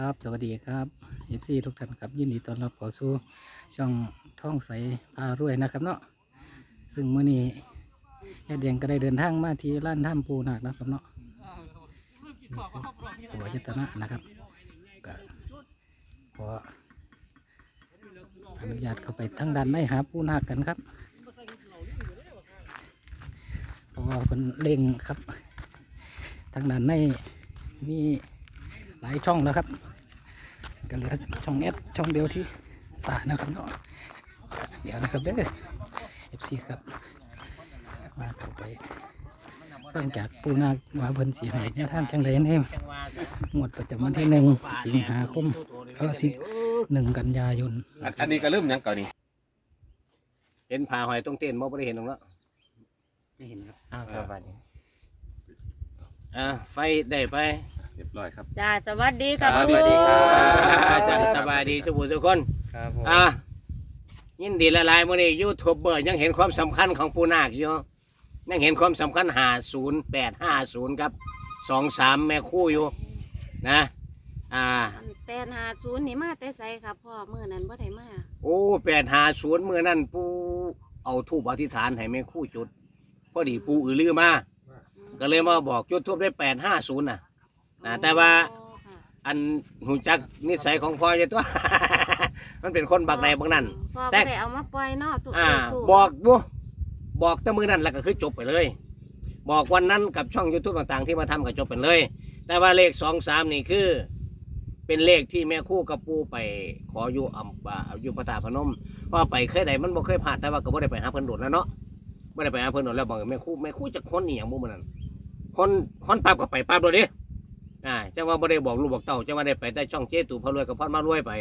ครับสวัสดีครับเอฟซีทุกท่านครับยินดีต้อนรับเข้าสู่ช่องท่องใสพารวยนะครับเนาะซึ่งเมื่อนี้แอดเดียงก็ได้เดินทางมาที่ร้านถ้ำปูนาคนะครับเนาะตัวยัตนะนะครับก็ขออนุญาตเข้าไปทั้งด้านในหาปูนาคกันครับเพราะว่าเป็นเล่งครับทางด้านในมี หลายช่องแล้วครับก็เหลือช่องแอดช่องเดียวที่สานะครับเนาะเดี๋ยวนะครับเด้อ FC ครับมาเข้าไปเริ่มจากปูนาคว่าเพิ่นสีหายเนี่ยทางจังไรเนี่ยงวดประจำวันที่หนึ่งสิงหาคมเออสิหนึ่งกันยายน อันอันนี้ก็เริ่มหยังก่อนนี่เห็นผาหอยตรงเต้นบ่บ่ได้เห็นตรงแล้วไม่เห็นครับอ้าวครับบัดนี้อ่าไฟได้ไป เรียบร้อยครับจ้าสวัสดีครับสวัสดีครับอาจารย์สบายดีทุกผู้ทุกคนครับผมอะยินดีละลายมื้อนี้ยูทูบเบอร์ยังเห็นความสำคัญของปูนาคอยู่ยังเห็นความสำคัญ50850ครับ23แม่คู่อยู่นะอ่าแปดหาศูนย์นี่มาแต่ใสครับพ่อมื่อนั้นบ่ได้มาโอ้850มื้อนั้นปูเอาทูบอธิษฐานให้แม่คู่จุดพอดีปูอือลือมาก็เลยมาบอกจุดทูบได้850น่ะ นะแต่ว่าโอ้ค่ะอันหูจักนิสัยของพ่อจะตัว มันเป็นคนบักใดบักนั่นพ่อแต่บ่ได้เอามาปล่อยเนาะทุกอ่าทุบอกบ่บอกแต่มือนั้นแล้วก็คือจบไปเลย บอกวันนั้นกับช่อง YouTube ต่างๆ ที่มาทำก็จบไปเลย แต่ว่าเลขสองสามนี่คือ เป็นเลขที่แม่คู่กับปูไปขออยู่อำอ่าอยู่พระธาตุพนมเพราะว่าไปเคยใดมันบ่เคยผ่านแต่ว่าก็บ่ได้ไปหาเพิ่นโดดแล้วเนาะบ่ได้ไปหาเพิ่นโดดแล้วบอกแม่คู่แม่คู่จะค้นนี่อย่างบ่มื้อนั้นคนคนปั๊บก็ไปปั๊บโดดดิ อ่าจังว่าบ่ได้บอกลูกบอกเต้าจังว่าได้ไปได้ช่องเจตู่พระรวยกับพ่อมารวยไป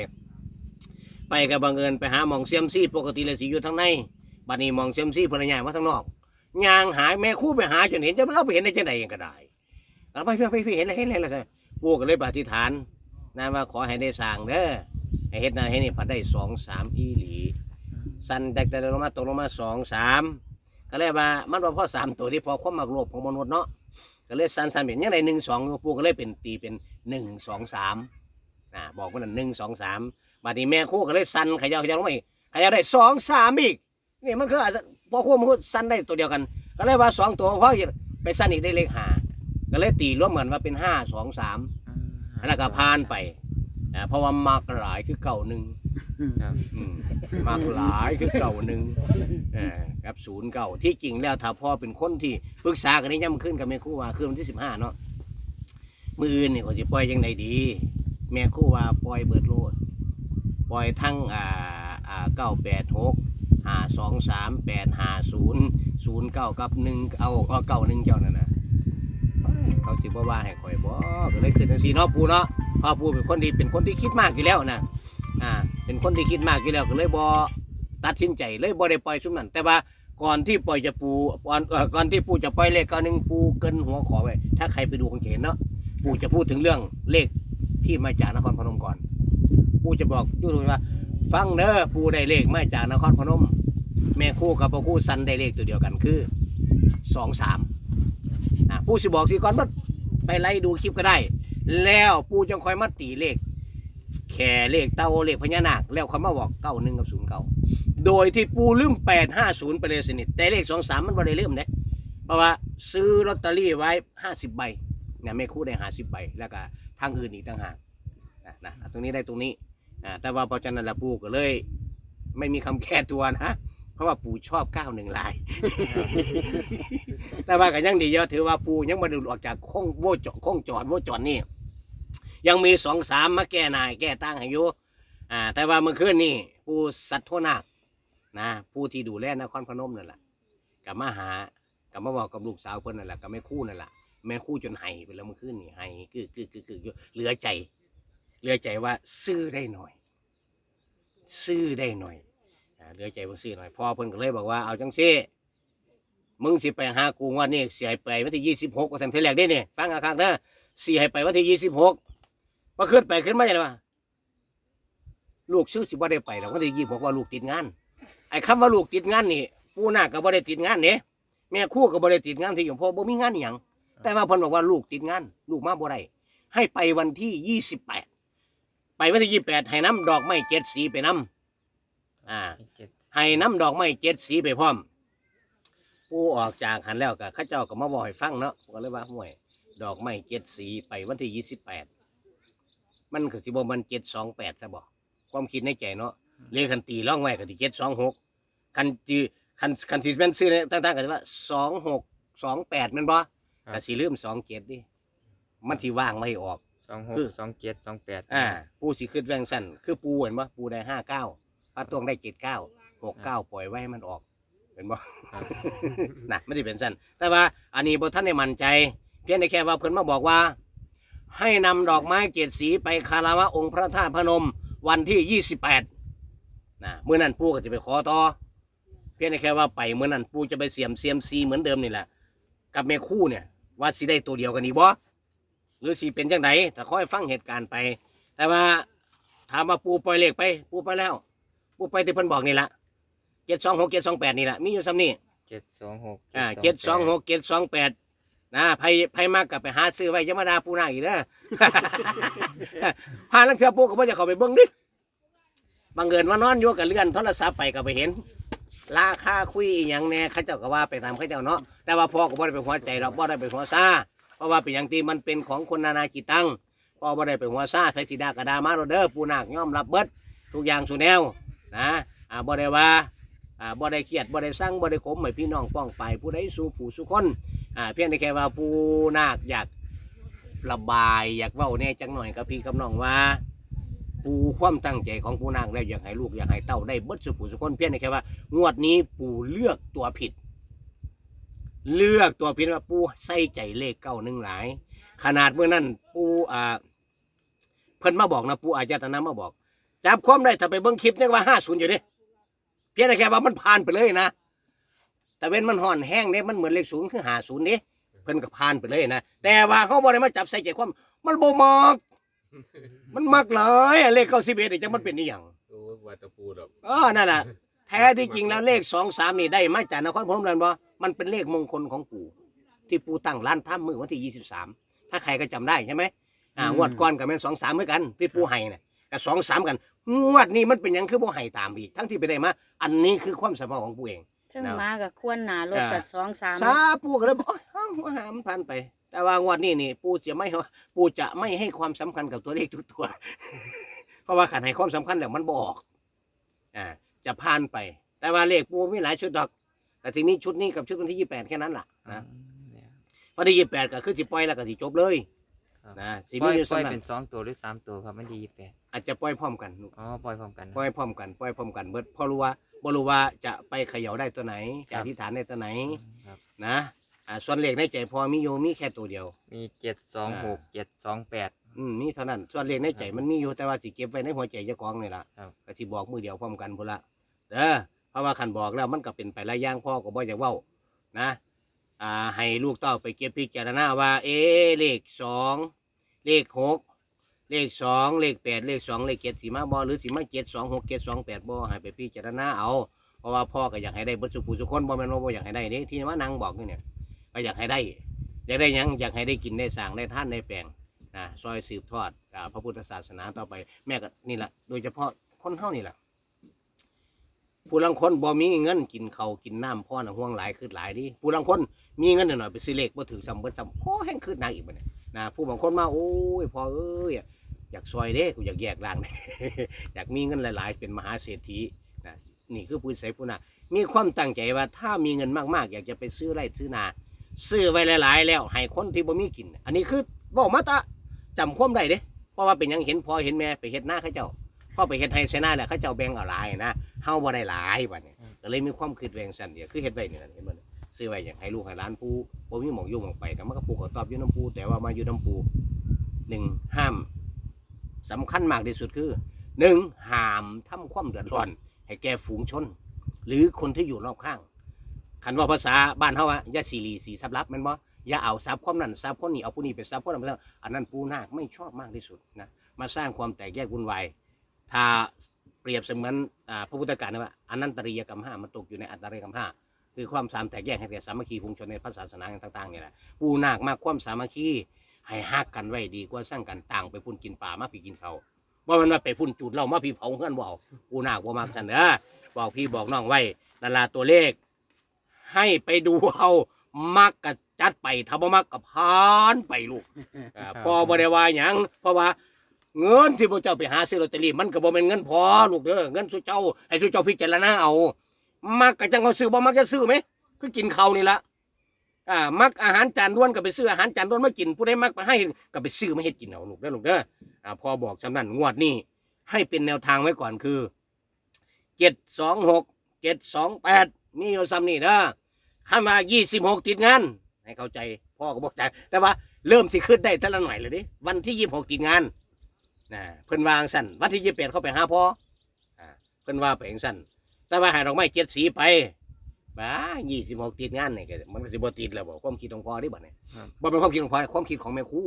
ไปก็บังเอิญไปหาหมองเซียมซี่ปกติเลยสิอยู่ทางในบัดนี้หมองเซียมซี่เพนใหญ่มาทางนอกยางหายแม่คู่ไปหาจนเห็นจะเราไปเห็นได้จังไดยังก็ได้เอาไปไปไปเห็นอะไรเห็นอะไรแล้วก็ปู่ก็เลยปฏิฐานนะว่าขอให้ได้สร้างเด้อให้เฮ็ดนั่นให้นี่พัดได้สองสามอีหลีสันแตกแต่ลงมาตกลงมาสองสามก็เลยว่ามันว่าพ่อสามตัวที่พอความมักโลภของมนุษย์เนาะ ก็เลยสันสันเป็นยังไงหนึ่งสองปู่ก็เลยเป็นตีเป็นหนึ่งสองสามอ่าบอกว่านั่นหนึ่งสองสามบัดนี้แม่คู่ก็เลยสันเขย่าเขย่าลงมาอีกเขย่าได้สองสามอีกนี่มันคืออาจจะพอคู่มันก็สันได้ตัวเดียวกัน ก็เลยว่าสองตัวพอไปสันอีกได้เลขห้าก็เลยตีร่วมกันว่าเป็นห้าสองสามแล้วก็พานไปอ่าเพราะว่ามักหลายคือเก่าหนึ่ง ครับอืมมากหลายคือเก่าหนึ่งเออครับศูนย์เก่าที่จริงแล้วถ้าพ่อเป็นคนที่ปรึกษากันนี้ย่ำขึ้นกับแม่ครู่ว่าคืนวันที่สิบห้าเนาะมืออื่นนี่เขาจะปล่อยยังไงดี แม่ครู่ว่าปล่อยเบิดโลดปล่อยทั้งอ่าอ่าเก้าแปดหกห้าสองสามแปดห้าศูนย์ศูนย์เก้ากับหนึ่งเอาเอาเก้าหนึ่งเจ้านั่นนะเขาสิบ่ว่าให้ข่อยบ่ก็เลยขึ้นทังสีเนาะปูเนาะเพ่อปูเป็นคนที่เป็นคนที่คิดมากอยู่แล้วนะ อ่า เป็นคนที่คิดมากอยู่แล้วก็เลยบอตัดสินใจเลยบอได้ปล่อยชุมนั้น แต่ว่าก่อนที่ปล่อยจะปูก่อนเอ่อก่อนที่ปูจะปล่อยเลขก้าหนึ่งปูเกินหัวขอไว้ถ้าใครไปดูคงจะเห็นเนาะปูจะพูดถึงเรื่องเลขที่มาจากนครพนมก่อน ปูจะบอกยูทูบว่า ฟังเด้อปูได้เลขมาจากนครพนม แม่คู่กับพ่อคู่สันได้เลขตัวเดียวกันคือสองสามอ่าปูสิบอกสิก่อนว่าไปไล่ดูคลิปก็ได้ แล้วปูจังคอยมาตีเลข แค่เลขเต้าเลขพญานาคแล้วเขามาบอกเก้าหนึ่งกับศูนย์เก้าโดยที่ปูลืมแปดห้าศูนย์ไปเลยสนิทแต่เลขสองสามมันบ่ได้ลืมเนี่ยเพราะว่าซื้อลอตเตอรี่ไว้ห้าสิบใบเนี่ยแม่คู่ได้ห้าสิบใบแล้วก็ทางอื่นอีกต่างหากนะนะตรงนี้ได้ตรงนี้อ่าแต่ว่าพอจันนันละปูก็เลย ไม่มีคำแก้ตัวนะเพราะว่าปูชอบเก้าหนึ่งลาย แต่ว่าก็ยังดีเยอะถือว่าปูยังมาดูออกจากโค้งโวจอดโค้งจอดโวจอดนี่ ยังมีสองสามมาแก้นายแก้ตั้งให้อยู่อ่า แต่ว่าเมื่อคืนนี่ผู้สัตว์โทนาคนะผู้ที่ดูแลนครพนมนั่นแหละกับมาหากับมาบอกกับลูกสาวเพิ่นนั่นแหละกับแม่คู่นั่นแหละแม่คู่จนไห้ไปแล้วเมื่อคืนนี่ไห้คือคือคือคือเหลือใจ เหลือใจว่าซื้อได้หน่อย ซื้อได้หน่อยเหลือใจว่าซื้อหน่อยพ่อเพิ่นก็เลยบอกว่าเอาจังซี่มึงสิไปหากูวันนี้เสียไปวันที่ยี่สิบหกก็สั่งเทแรกได้เนี่ยฟังอาคางเด้อเสียไปวันที่ยี่สิบหก พอขึ้นไปขึ้นมาอย่างไรวะลูกชื่อสิบ่ได้ไปแล้วก็ได้ยินบอกว่าลูกติดงาน ไอ้คำว่าลูกติดงานนี่ปู่นาคก็บ่ได้ติดงานเนี่ยแม่ครู่ก็บ่ได้ติดงานที่หลวงพ่อบ่มีงานอหย่างแต่ว่าเพิ่นบอกว่าลูกติดงาน ลูกมาบ่ได้ให้ไปวันที่ยี่สิบแปดไปวันที่ยี่แปดให้น้ำดอกไม้เจ็ดสีไปน้ำอ่า เจ็ดให้น้ำดอกไม้เจ็ดสีไปพร้อม ปูออกจากหันแล้วก็เข้าเจ้าก็มาบอกให้ฟังเนาะก็เลยว่าห่วย ดอกไม้เจ็ดสีไปวันที่ยี่สิบแปด มันคือสิบมันเจ็ดสองแปดซะบอกความคิดในใจเนาะเลขคันตีร่องไว้ก็ที่เจ็ดสองหกคันจีคันคันสีเป็นซื้อเนี่ยต่างๆกันว่าสองหกสองแปดมันบ่ก็สีลืมสองเจ็ดดิมันที่ว่างไม่ให้ออก สองหคืกอสองเจ็ดสองแปดอ่าปูสิขึ้นแวงสั้นคือปูเห็นบ่ปูได้ห้าเก้าปลาตวงได้เจ็ดเก้าหกเก้าปล่อยไว้ให้มันออกเห็นบ่ครับนะไม่ได้เป็นสั้นแต่ว่าอันนี้บ่ท่านได้มั่นใจ เพียงแต่แค่ว่าเพิ่นมาบอกว่า ให้นำดอกไม้เจ็ดสีไปคาราวะองค์พระธาตุพนมวันที่ยี่สิบแปดนะเมื่อนั้นปูก็จะไปขอต่อ เพียงแต่แค่ว่าไปเมื่อนั้นปูจะไปเสียมเสียมซีเหมือนเดิมนี่แหละ กับแม่คู่เนี่ยว่าสิได้ตัวเดียวกันอีกบ่หรือสิเป็นจังไดแต่ค่อยฟังเหตุการณ์ไป แต่ว่าถามว่าปูปล่อยเลขไปปูไปแล้วปูไปที่เพิ่นบอกนี่ละเจ็ดสองหกเจ็ดสองแปดนี่แหละมีอยู่ซ้ำนี่เจ็ดสองหกอ่าเจ็ดสองหกเจ็ดสองแปด นะไพ่ไพ่มากกับไปหาซื้อไว้ยมาดาปูนาอีกเด้อหาลังเทือปูก็บ่จะเข้าไปเบิ่งดิบังเอิญว่านอนอยู่กับเลื่อนโทรศัพท์ไปก็ไปเห็น ราคาคุยอีหย่างแน่เขาเจ้าก็ว่าไปตามเขาเจ้าเนาะแต่ว่าพ่อก็บ่ได้ไปหัวใจหรอกบ่ได้ไปหัวซาเพราะว่าเป็นอย่างที่มันเป็นของคนนานาจิตตังพ่อบ่ได้ไปหัวซาไผสิดากระดามาโรเด้อปูนาคยอมรับเบิดทุกอย่างสูแนวนะอ่าบ่ได้ว่าอ่าบ่ได้เครียดบ่ได้สั่งบ่ได้ขมให้พี่น้องป้องไปผู้ใดสู่ผู้สู่คน อ่าเพียงแต่แค่ว่าปูนาคอยากระบาย อยากเว้าแน่จังหน่อยกับพี่กับน้องว่าปูความตั้งใจของปูนางแล้วอยากให้ลูกอยากให้เต้าได้เบิดสุผู้สุคนเพี้ยงแต่แค่ว่า งวดนี้ปูเลือกตัวผิด เลือกตัวผิดว่าปูใส่ใจเลขเก้าหนึ่งหลาย ขนาดเมื่อนั้นปูอ่าเพิ่นมาบอกนะปูอาจารย์นะมาบอกจับความได้ถ้าไปเบิ้งคลิปเนี่ยว่าห้าศูนย์อยู่ดิเพี้ยงแต่แค่ว่ามันผ่านไปเลยนะ แต่เว้นมันห่อนแห้งเนี่ยมันเหมือนเลขศูนย์คือหาศูนย์นี่เพิ่นก็ผ่านไปเลยนะแต่ว่าเขาบอกได้มาจับใส่ใจความมันบ่มักมันมักหลายอะเลขเก้าสิบเอ็ดจังมันเป็นนี่ยังโอ้ยว่าแตะปูดอกเออนั่นแหละแท้ที่จริงแล้วเลขสองสามนี่ได้มาจากนครพนมเลยบ่มันเป็นเลขมงคลของปู่ที่ปู่ตั้งร้านท่ามือวันที่ยี่สิบสามถ้าใครก็จำได้ใช่ไหมอ่างวดก่อนกับแม่นสองสามเหมือนกันที่ปู่ให้น่ะกับสองสามกันงวดนี้มันเป็นหยังคือบ่ให้ตามอีกทั้งที่ไปได้มาอันนี้คือความสามารถของปู่เอง เทิงมากับควนหนารถอ่ากับสองสามซาปู่ก็เลยบอกโอ๊ยเอ้าว่าหามันผ่านไป แต่ว่างวดนี้นี่ ปู่จะไม่ปู่จะไม่ให้ความสำคัญกับตัวเลขทุกตัว เพราะว่าขันให้ความสำคัญแล้วมันบออกอ่าจะผ่านไป แต่ว่าเลขปู่มีหลายชุดดอก แต่ที่มีชุดนี้กับชุดวันที่ยี่แปดแค่นั้นล่ะนะวันที่ยี่แปดก็คือสิปล่อยแล้วก็สิจบเลยครับ นะสิปล่มีอยอยู่ปล่อยสำนัเป็นนสองตัวหรือสามตัวครับมันดีแปดอาจจะปล่อยพร้อมกันอ๋อปล่อยพร้อมกันนะ ปล่อยพร้อมกันปล่อยพร้อมกันเบิดพอรู้ว่าบ่รู้ว่าจะไปเขย่าได้ตัวไหนครัจะอบธิษฐานได้ตัวไหนครับนะอ่าส่วนเลขในใจพอมีอยู่มีแค่ตัวเดียว มีเจ็ดสองหกเจ็ดสองแปด อืมมีเท่านั้นส่วนเลขในใจมันมีอยู่แต่ว่าสิเก็บไว้ในหัวใจเจ้าของนี่ล่ะครับ ก็สิบอกมือเดียวพร้อมกันพุ่นละเด้อเพราะว่าคันบอกแล้วมันก็เป็นไปหลายอย่างพ่อก็บ่อยากเว้านะ อ่าให้ลูกเต้าไปเก็บพิจารณาว่า เอเลขสองเลขหกเลขสองเลขแปดเลขสองเลขเจ็ดสีมาบอหรือสีมาเจ็ดสองหกเจ็ดสองแปดบอให้ไปพิจารณาเอาเพราะว่าพ่อก็อยากให้ได้บิดสุขุสุขคนบ่แม่นว่าบ่อยากให้ได้นี่ที่ว่านางบอกนี่เนี่ยก็อยากให้ได้อยากได้ยังอยากให้ได้กินได้สร้างได้ท่านได้แปลงนะซอยสืบทอดอพระพุทธศาสนาต่อไปแม่ก็นี่แหละโดยเฉพาะคนเฮานี่แหละผู้ลังคนบ่มีเงินกินเขากินน้ำพ่อนะห่วงหลายคือหลายดิผู้ลังคน มีเงินหน่อยๆไปซื้อเลขบ่ถือซ้ำเบิดซ้ำโอ้แห้งคือหนักอีกบันี่ยนะผู้บางคนมาโอ้ยพอเอ้ยอยากซอยเด้กูอยากแยกล่างอยากมีเงินหลาย ๆ เป็นมหาเศรษฐีนะนี่คือผู้ใส่ผู้น่ะมีความตั้งใจว่าถ้ามีเงินมากๆ อยากจะไปซื้อไร่ซื้อนาซื้อไว้หลาย ๆ แล้วให้คนที่บ่มีกิน อันนี้คือบอกมาตะจำความได้เด้เพราะว่าเป็นยังเห็นพอเห็นแม่ไปเฮ็ดหน้าเขาเจ้าพอไปเฮ็ดไฮเซนาแหล้วเขาเจ้าแบ่งเอาหลายนะเฮาบ่ได้หลายบัดนี้ก็เลยมีความคิดแวงสั่นเดียวคือเฮ็ดไว้นี่ล่ะเห็นบ่เนี่ย ซื้อไว้อยากให้ลูกให้หลานปูบ่มีหมองยู่หมองไปก็มันก็ปลูกก็ตอบอยู่น้ำปูแต่ว่ามาอยู่น้ำปูหนึ่งห้ามสำคัญมากที่สุดคือหนึ่งห้ามทำความเดือดร้อน ให้แก่ฝูงชน หรือคนที่อยู่รอบข้างคันว่าภาษาบ้านเฮาอะอยาสีรีสีซับรับแม่นบ่อย่าเอาซับความนั้นซับคนนี้เอาผู้นี้ไปซับคนนั้นไปซับอันนั้นปูนาคไม่ชอบมากที่สุดนะมาสร้างความแตกแยกวุ่นวายถ้าเปรียบเสมือนอ่าพระพุทธการนะว่าอนันตริยกรรมห้ามันตกอยู่ในอัตตริยกรรมห้า คือความสามแตกแยกให้แก่สามัคคีฝูงชนในพระศาสนาต่างๆนี่แหละปูนาคมากความสามัคคีให้ฮักกันไว้ดีกว่าสร้างกันต่างไปพุ่นกินป่ามาปีกินเขาว่ามันมาไปพุ่นจุดเรามาพี่เผาเฮือนบ่เอาปูนาคบ่มักซั่นเด้อบอกพี่บอกน้องไว้นั่นล่ะตัวเลข ให้ไปดูเอามักกะจัดไปถ้าบ่มักก็ผ่านไปลูกอ่าพอบ่ได้ว่าหยังเพราะว่า เงินที่พวกเจ้าไปหาซื้อลอตเตอรี่มันก็บ่เป็นเงินพอลูกเด้อเงินสุเจ้าให้สุเจ้าพิจารณาเอา มักก็จังเอาซื้อบ่มักจะซื้อไหมคือกินเขานี่ละอ่ามักอาหารจานด้วนก็ไปซื้ออาหารจานด้วนมากินผู้ใดมักไปให้ก็ไปซื้อมาเฮ็ดกินเอาลูกเด้อลูกเด้ออ่าพอบอกจำนั้นงวดนี้ให้เป็นแนวทางไว้ก่อนคือเจ็ดสองหกเจ็ดสองแปดมีอยู่ซ้ำนี่เด้อข้ามายี่สิบหกติดงานให้เข้าใจพ่อก็บอกใจแต่ว่าเริ่มสิขึ้นได้แต่ละหน่อยเลยดิวันที่ยี่สิบหกติดงานนะเพิ่นวางสั่นวันที่ยี่สิบแปดเขาไปหาพ่ออ่าเพิ่นว่าไปอย่งสั่น แต่ว่าใหายดอกไม้เจ็ดสีไปบ้ายี่สิบหกติดงานนี่ก็มันก็สิบ่ติดแล้วบ่ความคิดของพ่อนี่บัดนี้ครับ บ่เป็นความคิดของพ่อความคิดของแม่ครู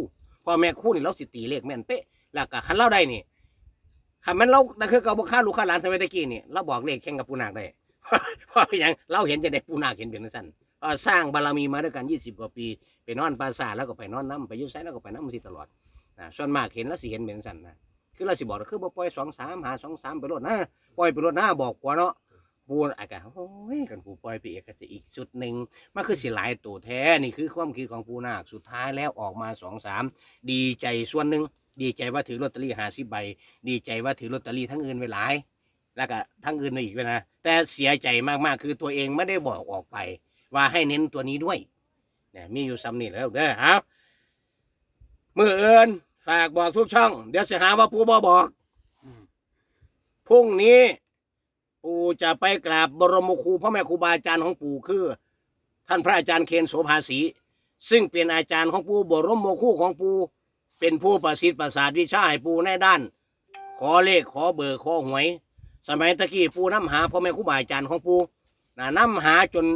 พ่อแม่ครูนี่เราสิตีเลขแม่นเป๊ะแล้วก็คันเราได้นี่คันแม่นเรานั่นคือเก่าบ่ค่าลูกค่าหลานสมัยตะกี้นี่เราบอกเลขแข่งกับปูนาคได้ เพราะเป็นหยังเราเห็นจะได้ปูนาคเห็นเป็นจังซั่นเอ่อสร้างบารมีมาด้วยกัน20กว่าปีไปนอนปราสาทแล้วก็ไปนอนน้ำไปอยุ่ไสแล้วก็ไปน้ำสิตลอดนะส่วนมากเห็นแล้วสิเห็นเป็นจังซั่นนะคือเราสิบอกว่าคือบ่ปล่อยสองสามหาสองสามไปรถนะปล่อยไปรถหน้าบอกกว่าเนาะ ปูอากาศโอ้ยกันปูปล่อยไปเอกก็จะอีกชุดหนึ่งมันคือสิหลายตัวแท้นี่คือความคิดของปูนาคสุดท้ายแล้วออกมาสองสามดีใจส่วนหนึ่งดีใจว่าถือลอตเตอรี่หาสิบใบ ดีใจว่าถือลอตเตอรี่ทั้งอื่นไว้หลาย แล้วก็ทั้งอื่นไปอีกด้วยนะแต่เสียใจมากๆคือตัวเองไม่ได้บอกออกไป ว่าให้เน้นตัวนี้ด้วยเนี่ยมีอยู่ซ้ำนี่แล้วเด้อเอามือเอินฝากบอกทุกช่อง เดี๋ยวเสียหาว่าปูบอบอกพรุ่งนี้ ปู่จะไปกราบบรมครูพ่อแม่ครูบาอาจารย์ของปู่คือ ท่านพระอาจารย์เคนโสภาสีซึ่งเป็นอาจารย์ของปู่บรมครูของปู่เป็นผู้ประสิทธิ์ประสาทวิชาให้ปู่ในด้าน ขอเลขขอเบอร์ขอหวย สมัยตะกี้ปู่น้ำหาพ่อแม่ครูบาอาจารย์ของปู่นะน้ำหาจน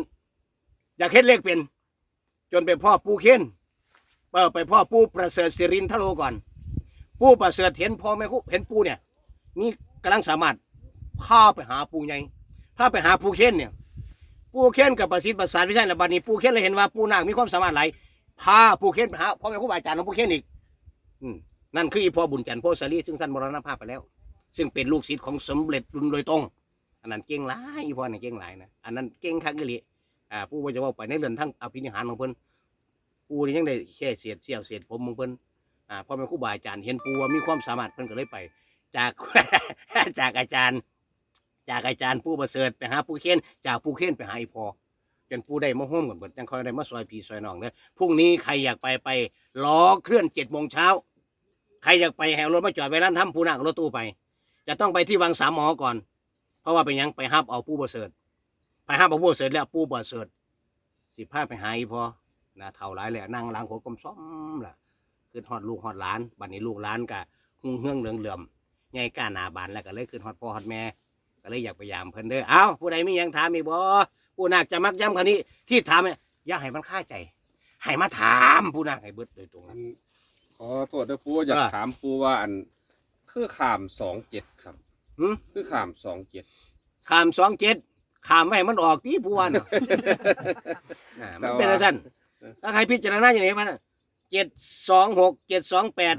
อยากเฮ็ดเลขเป็น จนไปพ่อปู่เคนเออไปพ่อปู่ประเสริฐสิรินทโลก่อน ปู่ประเสริฐเห็นพ่อแม่ครูเห็นปู่เนี่ยนี่กำลังสามารถ พาไปหาปูใหญ่พาไปหาปูเค้นเนี่ย ปูเค้นกับประสิทธิ์ประสานวิชัยและบัดนี้ปูเค้นเลยเห็นว่าปูนาคมีความสามารถหลายพาปูเค้นไปหาพ่อแม่ครูบาอาจารย์ของปูเค้นอีกอืมนั่นคืออีพ่อบุญจันทร์โพสลีซึ่งท่านมรณภาพไปแล้ว ซึ่งเป็นลูกศิษย์ของสมเด็จรุ่นโดยตรงอันนั้นเก่งหลายอีพ่อเนี่ยเก่งหลายนะอันนั้นเก่งคักอีหลีอ่าผู้ว่าจะว่าไปในเรื่องทั้งอภินิหารของเพิ่นปูนี่ยังได้แค่เสียดเสี้ยวเสียดผมของเพิ่นอ่าพ่อแม่ครูบาอาจารย์เห็นปูว่ามีความสามารถเพิ่นก็เลยไป จาก จากอาจารย์ จากอาจารย์ผู้ประเสริฐไปหาผู้เค้นจากผู้เค้นไปหาอีพอจนผู้ได้มาห่วมกันเบิดจังคอยได้มาซอยพี่ซอยน้องเด้อพรุ่งนี้ใครอยากไปไปล้อเคลื่อนเจ็ดโมงเช้าใครอยากไปแหวรถมาจอดไว้ร้านทำผู้นั่งรถตู้ไป จะต้องไปที่วังสามหมอก่อน เพราะว่าเป็นยังไปห้าบเอาผู้ประเสริฐไปห้าบเอาผู้ประเสริฐแล้วผู้ประเสริฐสิพาไปหาอีพอนะเท่าไรเลยนั่งล้างโขดกลมซ้อมล่ะคือฮอดลูกฮอดหลานบัดนี้ลูกหลานกะหุ่งเฮืองเหลืองเหลื่อมใหญ่ก้าหนาบานแล้วก็เลยขึ้นฮอดพ่อฮอดแม่ ก็เลยอยากไปยามเพิ่นเด้อเอ้าผู้ใดมีหยังถามอีกบ่ผู้นาคจะมักย้ำคำนี้ ที่ถามเนี่ยอย่าให้มันค่าใจ ให้มาถามผู้นาคให้เบิดโดยตรงอันขอโทษด้วยปูอยากอ่าถามปูว่าอันคือขามสองเจ็ดครับหืมคือขามสองเจ็ดขามสองเจ็ดขามไม่ให้มันออกที่ผู้ว่าน่ะอ่ามันเป็นอะไรสั้นถ้าใครพิจารณาอย่างนี้มันเจ็ดสองหกเจ็ดสองแปด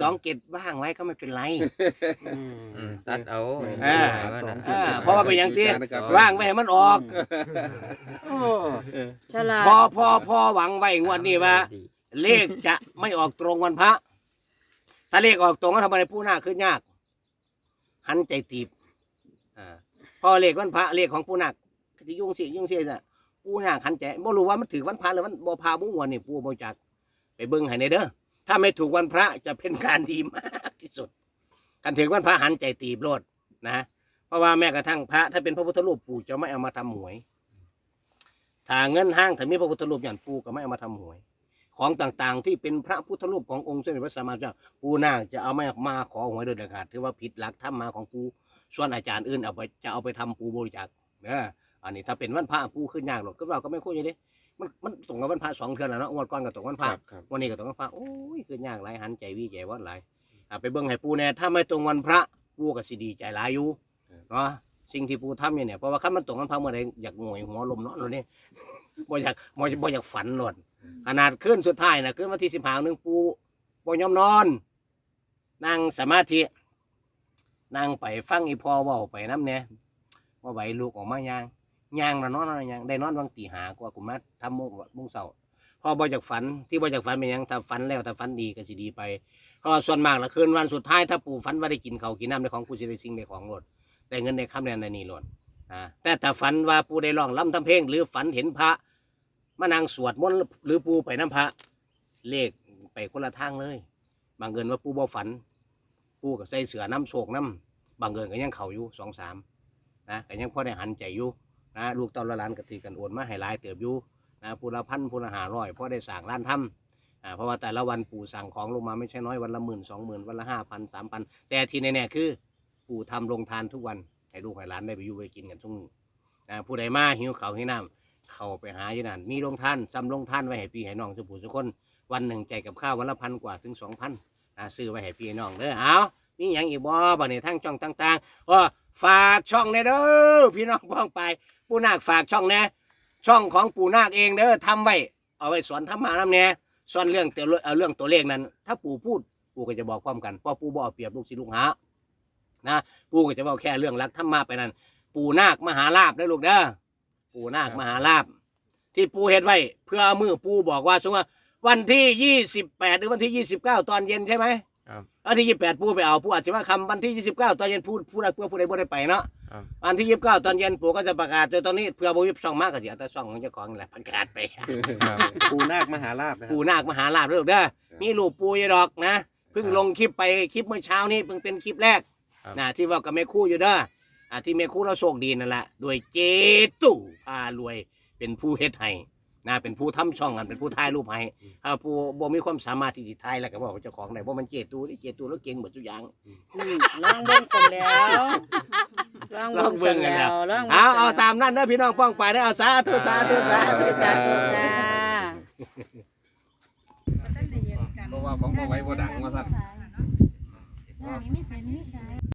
สองเจ็ดว่างไว้ก็ไม่เป็นไรอืมตัดเอาอ่า ว่านั้นอ่าเพราะว่าเป็นอย่างที่นะครับว่างไว้ให้มันออกฉลาดพอพอพอหวังไว้งวดนี้ว่าดีเลขจะไม่ออกตรงวันพระ ถ้าเลขออกตรงก็ทำอะไรผู้หน้าขึ้นยาก หันใจตีบอ่าพอเลขวันพระเลขของผู้หนักก็จะยุ่งสิยุ่งสิจะผู้หนักหันใจบ่รู้ว่ามันถือวันพระหรือวันบ่พาบุ้งวันนี่ผู้บ่จักไปเบิ่งให้ในเด้อ ถ้าไม่ถูกวันพระจะเป็นการดีมากที่สุดการถือวันพระหันใจตีบโลดนะเพราะว่าแม้กระทั่งพระ ถ้าเป็นพระพุทธรูปปู่จะไม่เอามาทำหวย ถ้าเงินห้างถ้ามีพระพุทธรูปอย่างปู่ก็ไม่เอามาทำหวย ของต่างๆ ที่เป็นพระพุทธรูปขององค์เสด็จพระสัมมาสัมพุทธเจ้าปู่นาคจะเอาไม่มาขอหวยโดยเด็ดขาดถือว่าผิดหลักธรรมมาของปู่ส่วนอาจารย์อื่นเอาไปจะเอาไปทำปู่บริจาคเนอะอันนี้ถ้าเป็นวันพระปู่ขึ้นยากหรอกก็เราก็ไม่คุยอย่างนี้ มันมันตรงกับวันพระสองเทือนแล้วเนาะงวดก่อนก็ตรงวันพคระรับครับวันนี้ก็ตรงวันพระโอ้ยขึ้นยากหลายหันใจวิใจวัดหลายอะไปเบิ่งให้ปูแน่ถ้าไม่ตรงวันพระปูก็สิดีใจหลายอยู่เนาะสิ่งที่ปูทำเนี่ยเพราะว่าคันมันตรงวันพระเมื่อใดอยากงวยหัวลมเนาะเลยนี่บ่อยากบ่บ่อยากฝันหลดขนาดขึ้นสุดท้ายนะขึ้นวันที่สิบห้าหนึ่งปูบ่ยอมนอน นั่งสมาธิ นั่งไปฟังอีพอเว้าไปน้ำเนี่ยว่าไหวลูกออกมายาง ยางนะนอนนะยางได้นอนวังตีหากว่ากูมาทำโมงมุ่งเสาพอบ่จากฝันที่บ่จากฝันเป็นหยังถ้าฝันแล้วถ้าฝันดีก็สิดีไปเพราะว่าส่วนมากละคืนวันสุดท้ายถ้าปู่ฝันว่าได้กินเขาวกินน้ำในของผู้สิได้สิ่งในของรถได้เงินในคำแนนในนี่รถอ่าแต่ถ้าฝันว่าปู่ได้ร้องล่ำทำเพลง หรือฝันเห็นพระมานั่งสวดมนต์หรือปู่ไปน้ำพระเลขไปคนละทางเลย บางเงินว่าปู่บ่ฝัน ปู่ก็ใส่เสือน้ำโศกน้ำบางเงินก็ยังเข่าอยู่สองสามนะก็ยังพอได้หันใจอยู่ นะลูกเต้าละล้านกตีกันโอนมาให้หลายเติบอยู่นะผู้ละพันผู้ละหาร้อยเพอได้สั่งล้านทำอ่าเพราะว่าแต่ละวันปู่สั่งของลงมาไม่ใช่น้อยวันละหมื่นสองหมื่นวันละห้าพันสามพันแต่ที่แน่ๆคือ ปู่ทำลงทานทุกวันให้ลูกให้หลานได้ไปอยู่ไปกินกันทุกมื้อนะผู้ใดมาหิวเขาวหิวน้ำเขาไปหาอยู่นั่นมีลงทานซ้ำลงทานไว้ให้พี่ให้น้องทุกผู้ทุกคนวันหนึ่งใจกับข้าววันละพันกว่าถึงสองพันอ่าซื้อไว้ให้พี่น้องเด้อเอานี่ยังอีกบ่บ่เนี่ยทั้งช่องต่างๆว่าฝากช่องแน่เด้อพี่น้องพ้องไป ปู่นาคฝากช่องแน่ช่องของปู่นาคเองเด้อทำไว้เอาไว้สอนธรรมะน้ำแน่สอนเรื่องแตัวเอาเรื่องตัวเลขนั้น ถ้าปู่พูดปู่ก็จะบอกความกันเพราะปู่บอาเปรียบลูกศิษย์ลูกหานะปู่ก็จะบอกแค่เรื่องรักธรรมะไปนั้น ปู่นาคมหาลาบเด้ลูกเด้อปู่นาคมหาลาบ ที่ปู่เฮ็ดไว้ เพื่อมือปู่บอกว่าสมมติว่าวันที่ยี่สิบแปดหรือวันที่ยี่สิบเก้าตอนเย็นใช่ไหม ครับวันที่ยี่แปดปู่ไปเอาปู่อาจจะว่าคำวันที่ยี่สิบเก้าตอนเย็นพูดพูดอะไรเพื่อผู้ใดบ่ได้ไปเนาะครับวันที่ยี่สิบเก้าตอนเย็นปู่ก็จะประกาศโดยตอนนี้เพื่อบ่มีช่องมากก็เดี๋ยวแต่ช่องของเจ้าของนี่แหละประกาศไป ครับปูนาคมหาลาบนะครับ ปู่นาคมหาลาภเด้อเด้อมีรูปปู่อยดอกนะเพิ่งลงคลิปไปคลิปเมื่อเช้านี้เพิ่งเป็นคลิปแรกครับ นะที่ว่ากับแม่ครู่อยู่เด้ออ่าที่แม่ครู่เราโชคดีนั่นแหละด้วยเจตู่พารวยเป็นผู้เฮ็ดให้ นะเป็นผู้ทำช่องกันเป็นผู้ถ่ายรูปให้ถ้าผู้บ่มีความสามารถที่จะถ่ายแล้วก็บอกว่าเจ้าของได้บ่มันเจตู่ที่เจตู่แล้วเก่งหมดทุกอย่างอืมลองเบิ่งเสร็จแล้วลองลองเบิ่เบิ่งงกันเสร็จแล้แล้ววลองเอาเอาตามนั้นนะพี่น้องป้องไปได้อเอาสาธุสาธุสาธุสาสาธุธุค่ะเพราะว่าของมาไว้บ่ดังว่าซั่นมีเส้นมีสาย